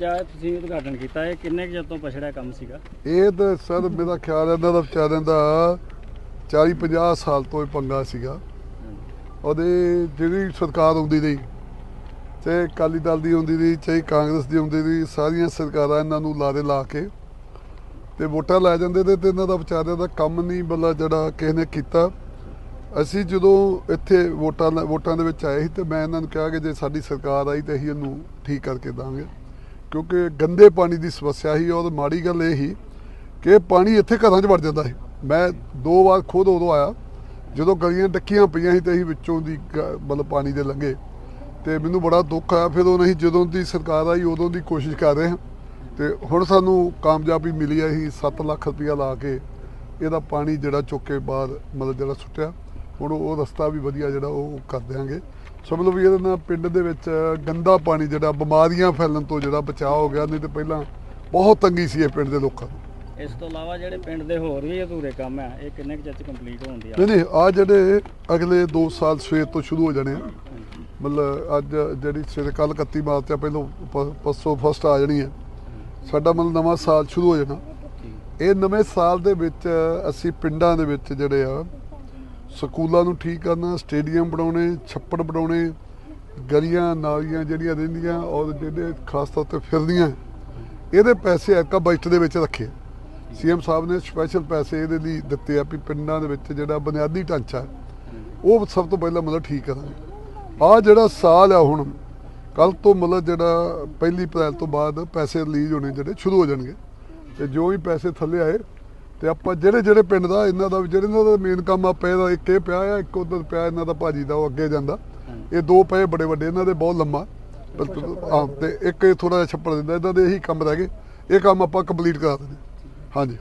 ਜਾਂ ਤੁਸੀਂ ਉਦਘਾਟਨ ਕੀਤਾ, ਇਹ ਕਿੰਨੇ ਕੁ ਚਿਰ ਤੋਂ ਪਛੜਿਆ ਕੰਮ ਸੀਗਾ? ਇਹ ਤਾਂ ਸਰ ਮੇਰਾ ਖਿਆਲ ਹੈ, ਇਹਨਾਂ ਦਾ ਵਿਚਾਰਿਆਂ ਦਾ 40 50 ਸਾਲ ਤੋਂ ਇਹ ਪੰਗਾ ਸੀਗਾ। ਉਹਦੇ ਜਿਹੜੀ ਸਰਕਾਰ ਆਉਂਦੀ ਰਹੀ, ਚਾਹੇ ਅਕਾਲੀ ਦਲ ਦੀ ਆਉਂਦੀ ਰਹੀ, ਚਾਹੇ ਕਾਂਗਰਸ ਦੀ ਆਉਂਦੀ ਰਹੀ, ਸਾਰੀਆਂ ਸਰਕਾਰਾਂ ਇਹਨਾਂ ਨੂੰ ਲਾਰੇ ਲਾ ਕੇ ਤੇ ਵੋਟਾਂ ਲੈ ਜਾਂਦੇ ਤੇ ਇਹਨਾਂ ਦਾ ਵਿਚਾਰਿਆਂ ਦਾ ਕੰਮ ਨਹੀਂ ਬੱਲਾ ਜਿਹੜਾ ਕਿਸੇ ਨੇ ਕੀਤਾ। ਅਸੀਂ ਜਦੋਂ ਇੱਥੇ ਵੋਟਾਂ ਵੋਟਾਂ ਦੇ ਵਿੱਚ ਆਏ ਸੀ ਤੇ ਮੈਂ ਇਹਨਾਂ ਨੂੰ ਕਿਹਾ ਕਿ ਜੇ ਸਾਡੀ ਸਰਕਾਰ ਆਈ ਤੇ ਅਸੀਂ ਇਹਨੂੰ ਠੀਕ ਕਰਕੇ ਦਾਂਗੇ। ਕਿਉਂਕਿ ਗੰਦੇ ਪਾਣੀ ਦੀ ਸਮੱਸਿਆ ਸੀ, ਔਰ ਮਾੜੀ ਗੱਲ ਇਹ ਸੀ ਕਿ ਪਾਣੀ ਇੱਥੇ ਘਰਾਂ 'ਚ ਵੜ ਜਾਂਦਾ ਸੀ। ਮੈਂ ਦੋ ਵਾਰ ਖੁਦ ਉਦੋਂ ਆਇਆ, ਜਦੋਂ ਗਲੀਆਂ ਡੱਕੀਆਂ ਪਈਆਂ ਸੀ ਤੇ ਅਸੀਂ ਵਿੱਚੋਂ ਦੀ ਗ- ਮਤਲਬ ਪਾਣੀ ਦੇ ਲੰਘੇ। ਤੇ ਮੈਨੂੰ ਬੜਾ ਦੁੱਖ ਆਇਆ। ਫਿਰ ਉਹ ਨਹੀਂ ਜਦੋਂ ਦੀ ਸਰਕਾਰ ਆਈ, ਉਦੋਂ ਦੀ ਕੋਸ਼ਿਸ਼ ਕਰ ਰਹੇ ਹਾਂ। ਤੇ ਹੁਣ ਸਾਨੂੰ ਕਾਮਯਾਬੀ ਮਿਲੀ ਹੈ। ਅਸੀਂ 7 ਲੱਖ ਰੁਪਇਆ ਲਾ ਕੇ ਇਹਦਾ ਪਾਣੀ ਜਿਹੜਾ ਚੁੱਕ ਕੇ ਬਾਹਰ, ਮਤਲਬ ਜਿਹੜਾ ਸੁੱਟਿਆ। ਹੁਣ ਉਹ ਰਸਤਾ ਵੀ ਵਧੀਆ ਜਿਹੜਾ ਉਹ ਕਰ ਦਿਆਂਗੇ। ਸੋ ਮਤਲਬ ਵੀ ਇਹਦੇ ਨਾਲ ਪਿੰਡ ਦੇ ਵਿੱਚ ਗੰਦਾ ਪਾਣੀ ਜਿਹੜਾ ਬਿਮਾਰੀਆਂ ਫੈਲਣ ਤੋਂ ਜਿਹੜਾ ਬਚਾਅ ਹੋ ਗਿਆ ਨਹੀਂ ਤੇ ਪਹਿਲਾਂ ਬਹੁਤ ਤੰਗੀ ਸੀ ਇਹ ਪਿੰਡ ਦੇ ਲੋਕਾਂ ਨੂੰ। ਇਸ ਤੋਂ ਇਲਾਵਾ ਜਿਹੜੇ ਪਿੰਡ ਦੇ ਹੋਰ ਵੀ ਅਧੂਰੇ ਕੰਮ ਆ ਇਹ ਕਿੰਨੇ ਕੁ ਚਿਰ ਕੰਪਲੀਟ ਹੋਣ ਦੀ ਆ? ਨਹੀਂ ਨਹੀਂ ਆ ਜਿਹੜੇ ਅਗਲੇ 2 ਸਾਲ ਸਵੇਰ ਤੋਂ ਸ਼ੁਰੂ ਹੋ ਜਾਣੇ ਆ। ਮਤਲਬ ਅੱਜ ਜਿਹੜੀ ਸਵੇਰੇ ਕੱਲ 31 ਮਾਰਚ ਆ ਪਹਿਲੋਂ ਪਰਸੋਂ ਫਸਟ ਆ ਜਾਣੀ ਹੈ ਸਾਡਾ ਮਤਲਬ ਨਵਾਂ ਸਾਲ ਸ਼ੁਰੂ ਹੋ ਜਾਣਾ। ਇਹ ਨਵੇਂ ਸਾਲ ਦੇ ਵਿੱਚ ਅਸੀਂ ਪਿੰਡਾਂ ਦੇ ਵਿੱਚ ਜਿਹੜੇ ਆ ਸਕੂਲਾਂ ਨੂੰ ਠੀਕ ਕਰਨਾ, ਸਟੇਡੀਅਮ ਬਣਾਉਣੇ, ਛੱਪੜ ਬਣਾਉਣੇ, ਗਲੀਆਂ, ਨਾਲੀਆਂ ਜਿਹੜੀਆਂ ਰਹਿੰਦੀਆਂ, ਔਰ ਜਿਹੜੇ ਖਾਸ ਤੌਰ ਤੇ ਫਿਰਦੀਆਂ, ਇਹਦੇ ਪੈਸੇ ਐਕਾ ਬਜਟ ਦੇ ਵਿੱਚ ਰੱਖੇ। ਸੀਐਮ ਸਾਹਿਬ ਨੇ ਸਪੈਸ਼ਲ ਪੈਸੇ ਇਹਦੇ ਲਈ ਦਿੱਤੇ ਆ ਵੀ ਪਿੰਡਾਂ ਦੇ ਵਿੱਚ ਜਿਹੜਾ ਬੁਨਿਆਦੀ ਢਾਂਚਾ ਉਹ ਸਭ ਤੋਂ ਪਹਿਲਾਂ ਮਤਲਬ ਠੀਕ ਕਰਾਂਗੇ। ਆ ਜਿਹੜਾ ਸਾਲ ਆ ਹੁਣ ਕੱਲ ਤੋਂ ਮਤਲਬ ਜਿਹੜਾ ਪਹਿਲੀ ਅਪ੍ਰੈਲ ਤੋਂ ਬਾਅਦ ਪੈਸੇ ਰਿਲੀਜ਼ ਹੋਣੇ ਜਿਹੜੇ ਸ਼ੁਰੂ ਹੋ ਜਾਣਗੇ। ਤੇ ਜੋ ਵੀ ਪੈਸੇ ਥੱਲੇ ਆਏ ਤੇ ਆਪਾਂ ਜਿਹੜੇ ਜਿਹੜੇ ਪਿੰਡ ਦਾ ਇਹਨਾਂ ਦਾ ਜਿਹੜੇ ਇਹਨਾਂ ਦਾ ਮੇਨ ਕੰਮ ਆ ਪਿਆ ਦਾ ਇੱਕ ਇਹ ਪਿਆ ਆ ਇੱਕ ਉਧਰ ਪਿਆ ਇਹਨਾਂ ਦਾ ਭਾਜੀ ਦਾ ਉਹ ਅੱਗੇ ਜਾਂਦਾ। ਇਹ ਦੋ ਪਏ ਬੜੇ ਵੱਡੇ ਇਹਨਾਂ ਦੇ ਬਹੁਤ ਲੰਮਾ। ਹਾਂ ਤੇ ਇੱਕ ਥੋੜਾ ਜਿਹਾ ਛੱਪੜ ਦਿੰਦਾ ਇਹਨਾਂ ਦੇ ਇਹੀ ਕੰਮ ਰਹਿ ਗਏ। ਇਹ ਕੰਮ ਆਪਾਂ ਕੰਪਲੀਟ ਕਰਾ ਦਿੰਦੇ। ਹਾਂਜੀ।